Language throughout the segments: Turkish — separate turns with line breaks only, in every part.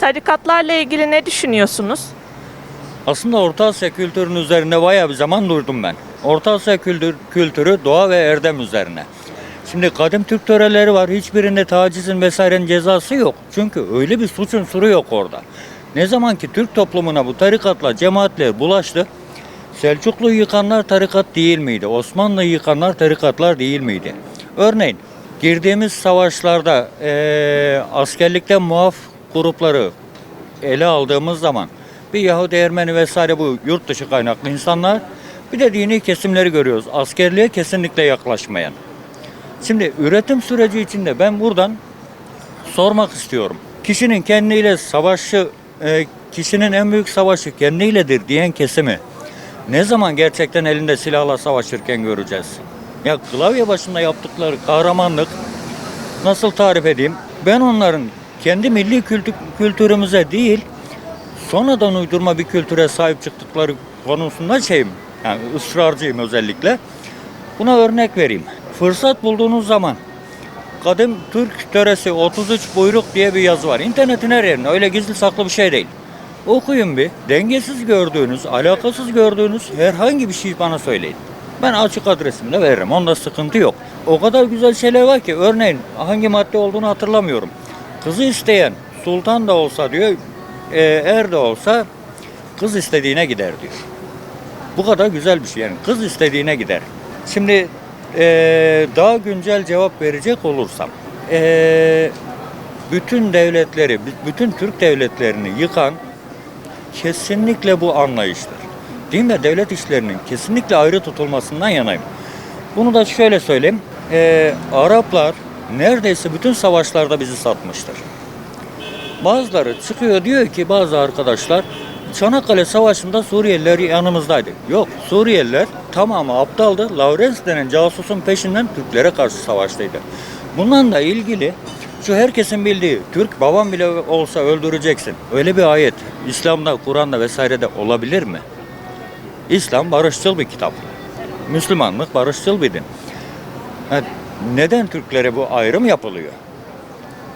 Tarikatlarla ilgili ne düşünüyorsunuz?
Aslında Orta Asya kültürünün üzerinde bayağı bir zaman durdum ben. Orta Asya kültür, kültürü doğa ve erdem üzerine. Şimdi kadim Türk töreleri var. Hiçbirinde tacizin vesairenin cezası yok. Çünkü öyle bir suç unsuru yok orada. Ne zaman ki Türk toplumuna bu tarikatla cemaatler bulaştı, Selçuklu yıkanlar tarikat değil miydi? Osmanlı yıkanlar tarikatlar değil miydi? Örneğin girdiğimiz savaşlarda eee askerlikten muaf grupları ele aldığımız zaman bir Yahudi, Ermeni vesaire bu yurt dışı kaynaklı insanlar bir de dini kesimleri görüyoruz. Askerliğe kesinlikle yaklaşmayan. Şimdi üretim süreci içinde ben buradan sormak istiyorum. Kişinin kendiyle savaşı, e, kişinin en büyük savaşı kendiyledir diyen kesimi ne zaman gerçekten elinde silahla savaşırken göreceğiz? Ya klavye başında yaptıkları kahramanlık nasıl tarif edeyim? Ben onların kendi milli kültü- kültürümüze değil, sonradan uydurma bir kültüre sahip çıktıkları konusunda şeyim, yani ısrarcıyım özellikle. Buna örnek vereyim. Fırsat bulduğunuz zaman Kadim Türk Töresi 33 buyruk diye bir yazı var. İnternetin her yerinde öyle gizli saklı bir şey değil. Okuyun bir. Dengesiz gördüğünüz, alakasız gördüğünüz herhangi bir şey bana söyleyin. Ben açık adresimi de veririm. Onda sıkıntı yok. O kadar güzel şeyler var ki örneğin hangi madde olduğunu hatırlamıyorum. Kızı isteyen sultan da olsa diyor, e, er de olsa kız istediğine gider diyor. Bu kadar güzel bir şey yani. Kız istediğine gider. Şimdi eee, daha güncel cevap verecek olursam eee, bütün devletleri, bütün Türk devletlerini yıkan kesinlikle bu anlayıştır. Din ve devlet işlerinin kesinlikle ayrı tutulmasından yanayım. Bunu da şöyle söyleyeyim. Eee, Araplar neredeyse bütün savaşlarda bizi satmıştır. Bazıları çıkıyor diyor ki bazı arkadaşlar Çanakkale Savaşı'nda Suriyeliler yanımızdaydı. Yok Suriyeliler tamamı aptaldı. Lawrence denen casusun peşinden Türklere karşı savaştaydı. Bundan da ilgili şu herkesin bildiği Türk babam bile olsa öldüreceksin. Öyle bir ayet İslam'da, Kur'an'da vesairede olabilir mi? İslam barışçıl bir kitap. Müslümanlık barışçıl bir din. Neden Türklere bu ayrım yapılıyor?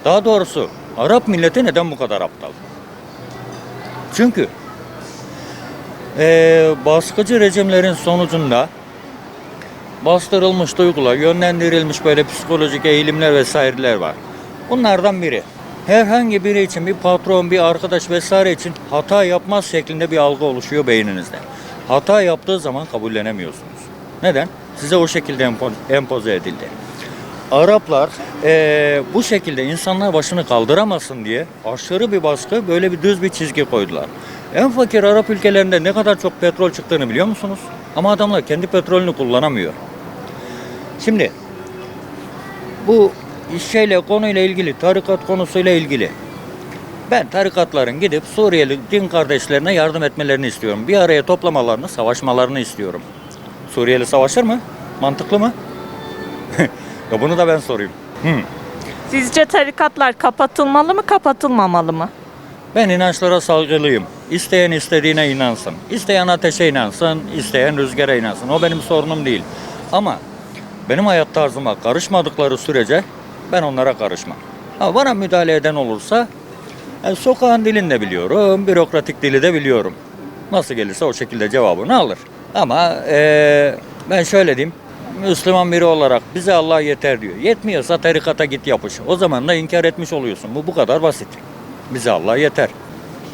Daha doğrusu Arap milleti neden bu kadar aptal? Çünkü eee, baskıcı rejimlerin sonucunda bastırılmış duygular, yönlendirilmiş böyle psikolojik eğilimler vesaireler var. Bunlardan biri. Herhangi biri için bir patron, bir arkadaş vesaire için hata yapmaz şeklinde bir algı oluşuyor beyninizde. Hata yaptığı zaman kabullenemiyorsunuz. Neden? Size o şekilde empo- empoze edildi. Araplar eee, bu şekilde insanlar başını kaldıramasın diye aşırı bir baskı böyle bir düz bir çizgi koydular. En fakir Arap ülkelerinde ne kadar çok petrol çıktığını biliyor musunuz? Ama adamlar kendi petrolünü kullanamıyor. Şimdi bu şeyle konuyla ilgili, tarikat konusuyla ilgili ben tarikatların gidip Suriyeli din kardeşlerine yardım etmelerini istiyorum. Bir araya toplamalarını, savaşmalarını istiyorum. Suriyeli savaşır mı? Mantıklı mı? ya bunu da ben sorayım. Hı.
Sizce tarikatlar kapatılmalı mı, kapatılmamalı mı?
Ben inançlara saygılıyım. İsteyen istediğine inansın. İsteyen ateşe inansın, isteyen rüzgara inansın. O benim sorunum değil. Ama benim hayat tarzıma karışmadıkları sürece ben onlara karışmam. Ha, bana müdahale eden olursa e, sokağın dilini de biliyorum, bürokratik dili de biliyorum. Nasıl gelirse o şekilde cevabını alır. Ama e, ben şöyle diyeyim, Müslüman biri olarak bize Allah yeter diyor. Yetmiyorsa tarikata git yapış. O zaman da inkar etmiş oluyorsun. Bu bu kadar basit. Bize Allah yeter.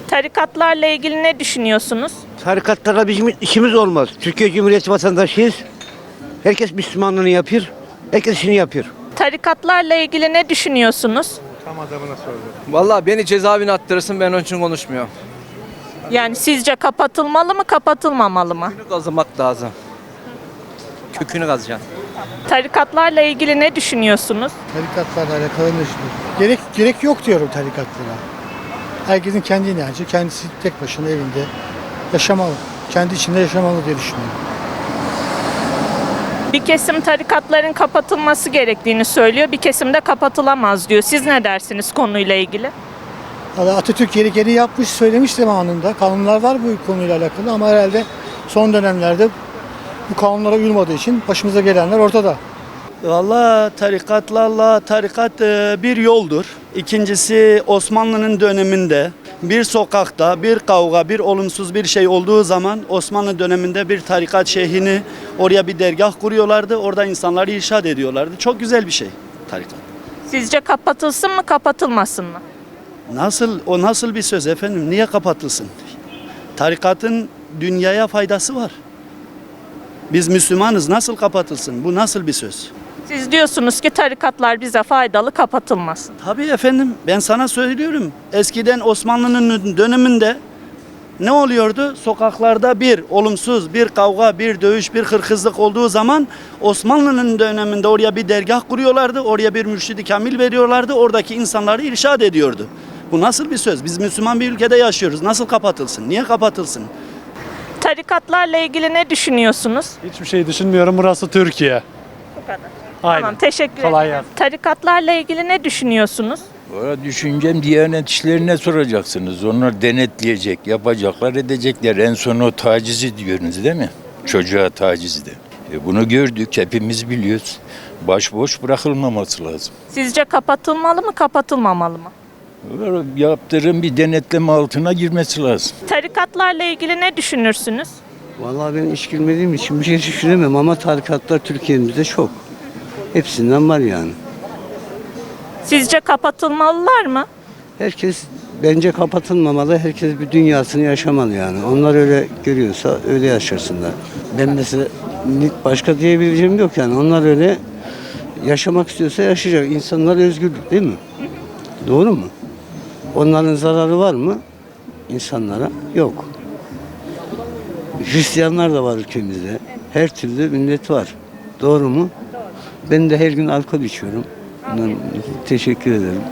Tarikatlarla ilgili ne düşünüyorsunuz?
Tarikatlarla bizim işimiz olmaz. Türkiye Cumhuriyeti vatandaşıyız. Herkes Müslümanlığını yapıyor. Herkes işini yapıyor.
Tarikatlarla ilgili ne düşünüyorsunuz?
Vallahi beni cezaevine attırırsın ben onun için konuşmuyorum.
Yani sizce kapatılmalı mı, kapatılmamalı mı?
Kökünü kazımak lazım. Kökünü kazacaksın.
Tarikatlarla ilgili ne düşünüyorsunuz?
Tarikatlarla alakalı ne düşünüyorsun? Gerek, gerek yok diyorum tarikatlara. Herkesin kendi inancı, kendisi tek başına evinde yaşamalı. Kendi içinde yaşamalı diye düşünüyorum.
Bir kesim tarikatların kapatılması gerektiğini söylüyor, bir kesim de kapatılamaz diyor. Siz ne dersiniz konuyla ilgili?
Valla Atatürk gerekeni yapmış, söylemiş zamanında. Kanunlar var bu konuyla alakalı ama herhalde son dönemlerde bu kanunlara uyulmadığı için başımıza gelenler ortada.
Valla tarikatlarla tarikat e, bir yoldur. İkincisi Osmanlı'nın döneminde bir sokakta bir kavga, bir olumsuz bir şey olduğu zaman Osmanlı döneminde bir tarikat şeyhini oraya bir dergah kuruyorlardı. Orada insanları irşad ediyorlardı. Çok güzel bir şey tarikat.
Sizce kapatılsın mı kapatılmasın mı?
Nasıl o nasıl bir söz efendim? Niye kapatılsın? Tarikatın dünyaya faydası var. Biz Müslümanız nasıl kapatılsın? Bu nasıl bir söz?
Siz diyorsunuz ki tarikatlar bize faydalı kapatılmasın.
Tabii efendim ben sana söylüyorum. Eskiden Osmanlı'nın döneminde ne oluyordu? Sokaklarda bir olumsuz, bir kavga, bir dövüş, bir hırkızlık olduğu zaman Osmanlı'nın döneminde oraya bir dergah kuruyorlardı. Oraya bir mürşidi kamil veriyorlardı. Oradaki insanları irşad ediyordu. Bu nasıl bir söz? Biz Müslüman bir ülkede yaşıyoruz. Nasıl kapatılsın? Niye kapatılsın?
Tarikatlarla ilgili ne düşünüyorsunuz?
Hiçbir şey düşünmüyorum. Burası Türkiye.
Bu kadar.
Aynen.
Tamam teşekkür
Kolay
ederim. Tarikatlarla ilgili ne düşünüyorsunuz?
Valla düşüncem Diyanet işlerine soracaksınız. Onlar denetleyecek, yapacaklar, edecekler. En son o tacizi diyorsunuz değil mi? Çocuğa tacizi de. E bunu gördük, hepimiz biliyoruz. Başboş bırakılmaması lazım.
Sizce kapatılmalı mı kapatılmamalı mı?
Böyle Yaptırım bir denetleme altına girmesi lazım.
Tarikatlarla ilgili ne düşünürsünüz?
Vallahi ben hiç girmediğim için bir şey düşünemem ama tarikatlar Türkiye'mizde çok. Hepsinden var yani.
Sizce kapatılmalılar mı?
Herkes bence kapatılmamalı. Herkes bir dünyasını yaşamalı yani. Onlar öyle görüyorsa öyle yaşasınlar. Ben mesela başka diyebileceğim yok yani. Onlar öyle yaşamak istiyorsa yaşayacak. İnsanlar özgürlük değil mi? Doğru mu? Onların zararı var mı? İnsanlara yok. Hristiyanlar da var ülkemizde. Her türlü millet var. Doğru mu? Ben de her gün alkol içiyorum. Bundan teşekkür ederim.